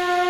Bye.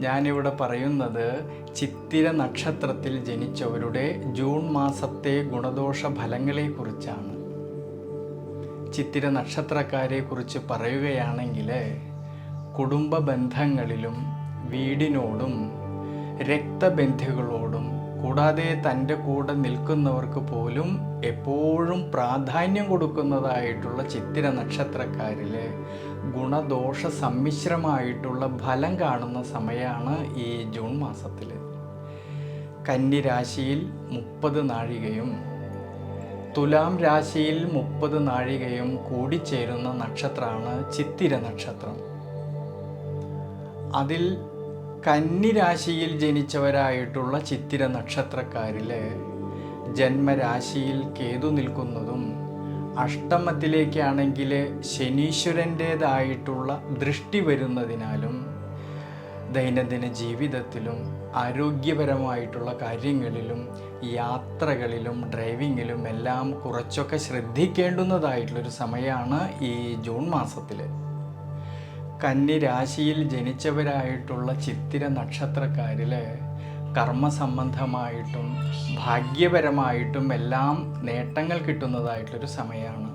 ഞാനിവിടെ പറയുന്നത് ചിത്തിര നക്ഷത്രത്തിൽ ജനിച്ചവരുടെ ജൂൺ മാസത്തെ ഗുണദോഷ ഫലങ്ങളെക്കുറിച്ചാണ്. ചിത്തിര നക്ഷത്രക്കാരെ കുറിച്ച് പറയുകയാണെങ്കിൽ കുടുംബ ബന്ധങ്ങളിലും വീടിനോടും രക്തബന്ധികളോടും കൂടാതെ തന്റെ കൂടെ നിൽക്കുന്നവർക്ക് പോലും എപ്പോഴും പ്രാധാന്യം കൊടുക്കുന്നതായിട്ടുള്ള ചിത്തിര നക്ഷത്രക്കാരിൽ ഗുണദോഷ സമ്മിശ്രമായിട്ടുള്ള ഫലം കാണുന്ന സമയമാണ് ഈ ജൂൺ മാസത്തിൽ. കന്നി രാശിയിൽ മുപ്പത് നാഴികയും തുലാം രാശിയിൽ മുപ്പത് നാഴികയും കൂടിച്ചേരുന്ന നക്ഷത്രമാണ് ചിത്തിര നക്ഷത്രം. അതിൽ കന്നി രാശിയിൽ ജനിച്ചവരായിട്ടുള്ള ചിത്തിര നക്ഷത്രക്കാരിൽ ജന്മരാശിയിൽ കേതു നിൽക്കുന്നതും അഷ്ടമത്തിലേക്കാണെങ്കിൽ ശനീശ്വരന്റേതായിട്ടുള്ള ദൃഷ്ടി വരുന്നതിനാലും ദൈനംദിന ജീവിതത്തിലും ആരോഗ്യപരമായിട്ടുള്ള കാര്യങ്ങളിലും യാത്രകളിലും ഡ്രൈവിങ്ങിലും എല്ലാം കുറച്ചൊക്കെ ശ്രദ്ധിക്കേണ്ടുന്നതായിട്ടുള്ളൊരു സമയമാണ് ഈ ജൂൺ മാസത്തിൽ കന്നി രാശിയിൽ ജനിച്ചവരായിട്ടുള്ള ചിത്തിര നക്ഷത്രക്കാരിൽ കർമ്മസംബന്ധമായിട്ടും ഭാഗ്യപരമായിട്ടും എല്ലാം നേട്ടങ്ങൾ കിട്ടുന്നതായിട്ടൊരു സമയമാണ്.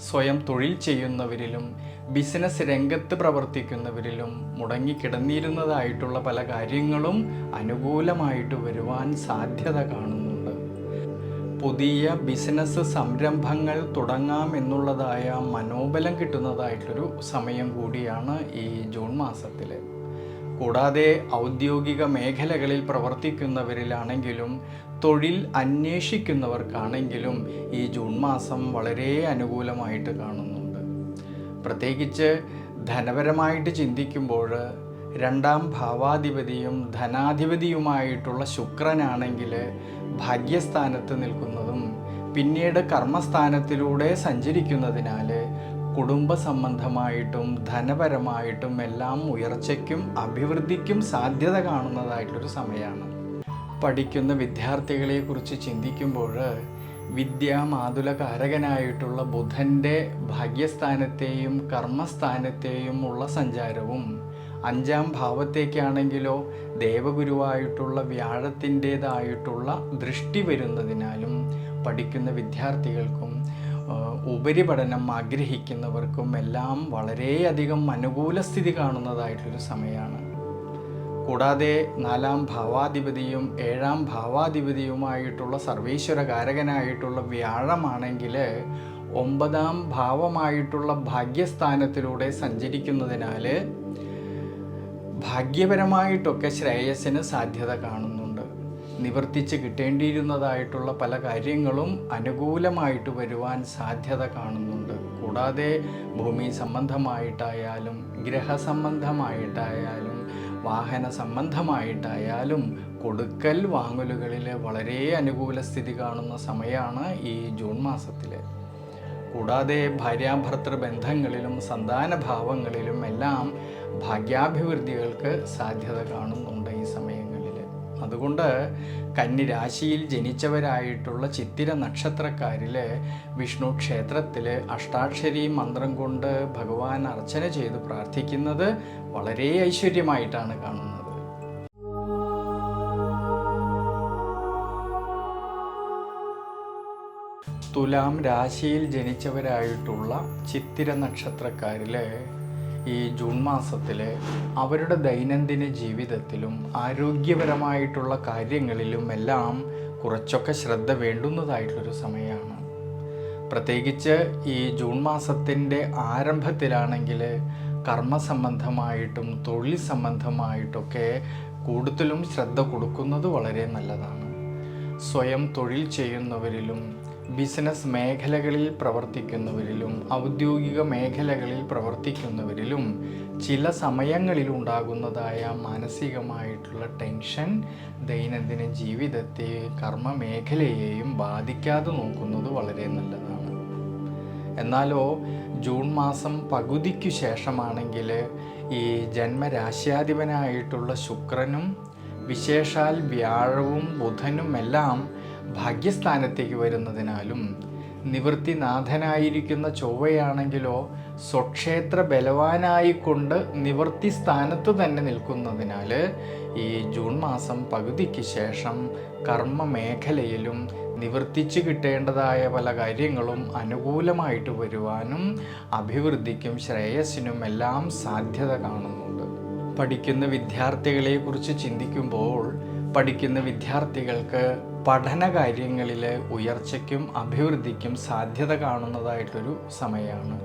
സ്വയം തൊഴിൽ ചെയ്യുന്നവരിലും ബിസിനസ് രംഗത്ത് പ്രവർത്തിക്കുന്നവരിലും മുടങ്ങിക്കിടന്നിരുന്നതായിട്ടുള്ള പല കാര്യങ്ങളും അനുകൂലമായിട്ട് വരുവാൻ സാധ്യത കാണുന്നുണ്ട്. പുതിയ ബിസിനസ് സംരംഭങ്ങൾ തുടങ്ങാം എന്നുള്ളതായ മനോബലം കിട്ടുന്നതായിട്ടൊരു സമയം കൂടിയാണ് ഈ ജൂൺ മാസത്തിൽ കൂടാതെ ഔദ്യോഗിക മേഖലകളിൽ പ്രവർത്തിക്കുന്നവരിലാണെങ്കിലും തൊഴിൽ അന്വേഷിക്കുന്നവർക്കാണെങ്കിലും ഈ ജൂൺ മാസം വളരെ അനുകൂലമായിട്ട് കാണുന്നുണ്ട്. പ്രത്യേകിച്ച് ധനപരമായിട്ട് ചിന്തിക്കുമ്പോൾ രണ്ടാം ഭാവാധിപതിയും ധനാധിപതിയുമായിട്ടുള്ള ശുക്രനാണെങ്കിൽ ഭാഗ്യസ്ഥാനത്ത് നിൽക്കുന്നതും പിന്നീട് കർമ്മസ്ഥാനത്തിലൂടെ സഞ്ചരിക്കുന്നതിനാൽ കുടുംബ സംബന്ധമായിട്ടും ധനപരമായിട്ടും എല്ലാം ഉയർച്ചയ്ക്കും അഭിവൃദ്ധിക്കും സാധ്യത കാണുന്നതായിട്ടൊരു സമയമാണ്. പഠിക്കുന്ന വിദ്യാർത്ഥികളെ കുറിച്ച് ചിന്തിക്കുമ്പോൾ വിദ്യാമാതുലകാരകനായിട്ടുള്ള ബുധന്റെ ഭാഗ്യസ്ഥാനത്തെയും കർമ്മസ്ഥാനത്തെയും ഉള്ള സഞ്ചാരവും അഞ്ചാം ഭാവത്തേക്കാണെങ്കിലോ ദേവഗുരുവായിട്ടുള്ള വ്യാഴത്തിന്റേതായിട്ടുള്ള ദൃഷ്ടി വരുന്നതിനാലും പഠിക്കുന്ന വിദ്യാർത്ഥികൾക്കും ഉപരിപഠനം ആഗ്രഹിക്കുന്നവർക്കും എല്ലാം വളരെയധികം അനുകൂല സ്ഥിതി കാണുന്നതായിട്ടൊരു സമയമാണ് കൂടാതെ നാലാം ഭാവാധിപതിയും ഏഴാം ഭാവാധിപതിയുമായിട്ടുള്ള സർവീശ്വരകാരകനായിട്ടുള്ള വ്യാഴമാണെങ്കിൽ ഒമ്പതാം ഭാവമായിട്ടുള്ള ഭാഗ്യസ്ഥാനത്തിലൂടെ സഞ്ചരിക്കുന്നതിനാൽ ഭാഗ്യപരമായിട്ടൊക്കെ ശ്രേയസ്സിന് സാധ്യത കാണുന്നുണ്ട് നിവർത്തിച്ച് കിട്ടേണ്ടിയിരുന്നതായിട്ടുള്ള പല കാര്യങ്ങളും അനുകൂലമായിട്ട് വരുവാൻ സാധ്യത കാണുന്നുണ്ട്. കൂടാതെ ഭൂമി സംബന്ധമായിട്ടായാലും ഗ്രഹസംബന്ധമായിട്ടായാലും വാഹന സംബന്ധമായിട്ടായാലും കൊടുക്കൽ വാങ്ങലുകളിൽ വളരെ അനുകൂല സ്ഥിതി കാണുന്ന സമയമാണ് ഈ ജൂൺ മാസത്തിൽ കൂടാതെ ഭാര്യാഭർത്തൃ ബന്ധങ്ങളിലും സന്താന ഭാവങ്ങളിലും എല്ലാം ഭാഗ്യാഭിവൃദ്ധികൾക്ക് സാധ്യത കാണുന്നുണ്ട്. അതുകൊണ്ട് കന്നി രാശിയിൽ ജനിച്ചവരായിട്ടുള്ള ചിത്തിര നക്ഷത്രക്കാരിൽ വിഷ്ണു ക്ഷേത്രത്തിൽ അഷ്ടാക്ഷരി മന്ത്രം കൊണ്ട് ഭഗവാൻ അർച്ചന ചെയ്ത് പ്രാർത്ഥിക്കുന്നത് വളരെ ഐശ്വര്യമായിട്ടാണ് കാണുന്നത്. തുലാം രാശിയിൽ ജനിച്ചവരായിട്ടുള്ള ചിത്തിര നക്ഷത്രക്കാരിൽ ഈ ജൂൺ മാസത്തിൽ അവരുടെ ദൈനംദിന ജീവിതത്തിലും ആരോഗ്യപരമായിട്ടുള്ള കാര്യങ്ങളിലും എല്ലാം കുറച്ചൊക്കെ ശ്രദ്ധ വേണ്ടുന്നതായിട്ടുള്ളൊരു സമയമാണ്. പ്രത്യേകിച്ച് ഈ ജൂൺ മാസത്തിന്റെ ആരംഭത്തിലാണെങ്കിൽ കർമ്മസംബന്ധമായിട്ടും തൊഴിൽ സംബന്ധമായിട്ടൊക്കെ കൂടുതലും ശ്രദ്ധ കൊടുക്കുന്നത് വളരെ നല്ലതാണ്. സ്വയം തൊഴിൽ ചെയ്യുന്നവരിലും ബിസിനസ് മേഖലകളിൽ പ്രവർത്തിക്കുന്നവരിലും ഔദ്യോഗിക മേഖലകളിൽ പ്രവർത്തിക്കുന്നവരിലും ചില സമയങ്ങളിൽ ഉണ്ടാകുന്നതായ മാനസികമായിട്ടുള്ള ടെൻഷൻ ദൈനംദിന ജീവിതത്തെ കർമ്മ മേഖലയെയും ബാധിക്കാതെ നോക്കുന്നത് വളരെ നല്ലതാണ്. എന്നാലോ ജൂൺ മാസം പകുതിക്കു ശേഷമാണെങ്കിൽ ഈ ജന്മരാശ്യാധിപനായിട്ടുള്ള ശുക്രനും വിശേഷാൽ വ്യാഴവും ബുധനും എല്ലാം ഭാഗ്യസ്ഥാനത്തേക്ക് വരുന്നതിനാലും നിവൃത്തിനാഥനായിരിക്കുന്ന ചൊവ്വയാണെങ്കിലോ സ്വക്ഷേത്ര ബലവാനായിക്കൊണ്ട് നിവൃത്തി സ്ഥാനത്ത് തന്നെ നിൽക്കുന്നതിനാൽ ഈ ജൂൺ മാസം പകുതിക്ക് ശേഷം കർമ്മ മേഖലയിലും നിവർത്തിച്ച് കിട്ടേണ്ടതായ പല കാര്യങ്ങളും അനുകൂലമായിട്ട് വരുവാനും അഭിവൃദ്ധിക്കും ശ്രേയസ്സിനും എല്ലാം സാധ്യത കാണുന്നുണ്ട്. പഠിക്കുന്ന വിദ്യാർത്ഥികളെക്കുറിച്ച് ചിന്തിക്കുമ്പോൾ പഠിക്കുന്ന വിദ്യാർത്ഥികൾക്ക് പഠന കാര്യങ്ങളിൽ ഉയർച്ചയ്ക്കും അഭിവൃദ്ധിക്കും സാധ്യത കാണുന്നതായിട്ടൊരു സമയമാണ്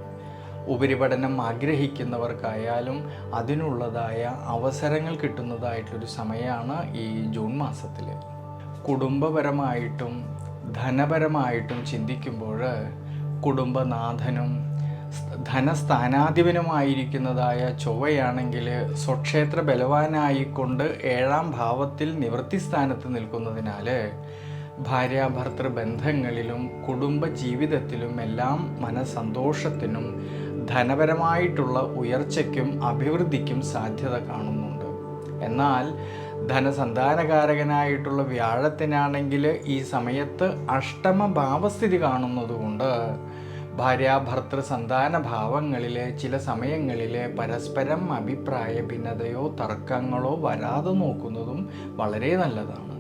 ഉപരിപഠനം ആഗ്രഹിക്കുന്നവർക്കായാലും അതിനുള്ളതായ അവസരങ്ങൾ കിട്ടുന്നതായിട്ടൊരു സമയമാണ് ഈ ജൂൺ മാസത്തിൽ കുടുംബപരമായിട്ടും ധനപരമായിട്ടും ചിന്തിക്കുമ്പോൾ കുടുംബനാഥനും ധനസ്ഥാനാധിപനുമായിരിക്കുന്നതായ ചൊവ്വയാണെങ്കിൽ സ്വക്ഷേത്ര ബലവാനായിക്കൊണ്ട് ഏഴാം ഭാവത്തിൽ നിവൃത്തി സ്ഥാനത്ത് നിൽക്കുന്നതിനാൽ ഭാര്യാഭർത്തൃ ബന്ധങ്ങളിലും കുടുംബ ജീവിതത്തിലും എല്ലാം മനസന്തോഷത്തിനും ധനപരമായിട്ടുള്ള ഉയർച്ചയ്ക്കും അഭിവൃദ്ധിക്കും സാധ്യത കാണുന്നുണ്ട്. എന്നാൽ ധനസന്താനകാരകനായിട്ടുള്ള വ്യാഴത്തിനാണെങ്കിൽ ഈ സമയത്ത് അഷ്ടമ ഭാവസ്ഥിതി കാണുന്നതുകൊണ്ട് ഭാര്യാഭർത്തൃ സന്താന ഭാവങ്ങളിലെ ചില സമയങ്ങളിലെ പരസ്പരം അഭിപ്രായ ഭിന്നതയോ തർക്കങ്ങളോ വരാതെ നോക്കുന്നതും വളരെ നല്ലതാണ്.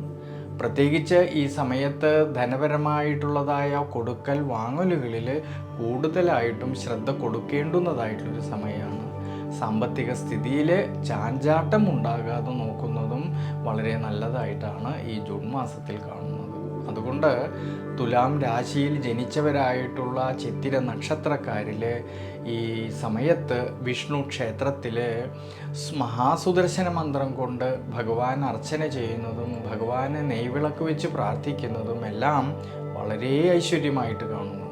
പ്രത്യേകിച്ച് ഈ സമയത്ത് ധനപരമായിട്ടുള്ളതായ കൊടുക്കൽ വാങ്ങലുകളിൽ കൂടുതലായിട്ടും ശ്രദ്ധ കൊടുക്കേണ്ടുന്നതായിട്ടുള്ളൊരു സമയമാണ്. സാമ്പത്തിക സ്ഥിതിയിൽ ചാഞ്ചാട്ടം ഉണ്ടാകാതെ നോക്കുന്നതും വളരെ നല്ലതായിട്ടാണ് ഈ ജൂൺ മാസത്തിൽ കാണുന്നത്. അതുകൊണ്ട് തുലാം രാശിയിൽ ജനിച്ചവരായിട്ടുള്ള ചിത്തിര നക്ഷത്രക്കാരിൽ ഈ സമയത്ത് വിഷ്ണു ക്ഷേത്രത്തിൽ മഹാസുദർശന മന്ത്രം കൊണ്ട് ഭഗവാൻ അർച്ചന ചെയ്യുന്നതും ഭഗവാനെ നെയ്വിളക്ക് വെച്ച് പ്രാർത്ഥിക്കുന്നതും എല്ലാം വളരെ ഐശ്വര്യമായിട്ട് കാണുന്നു.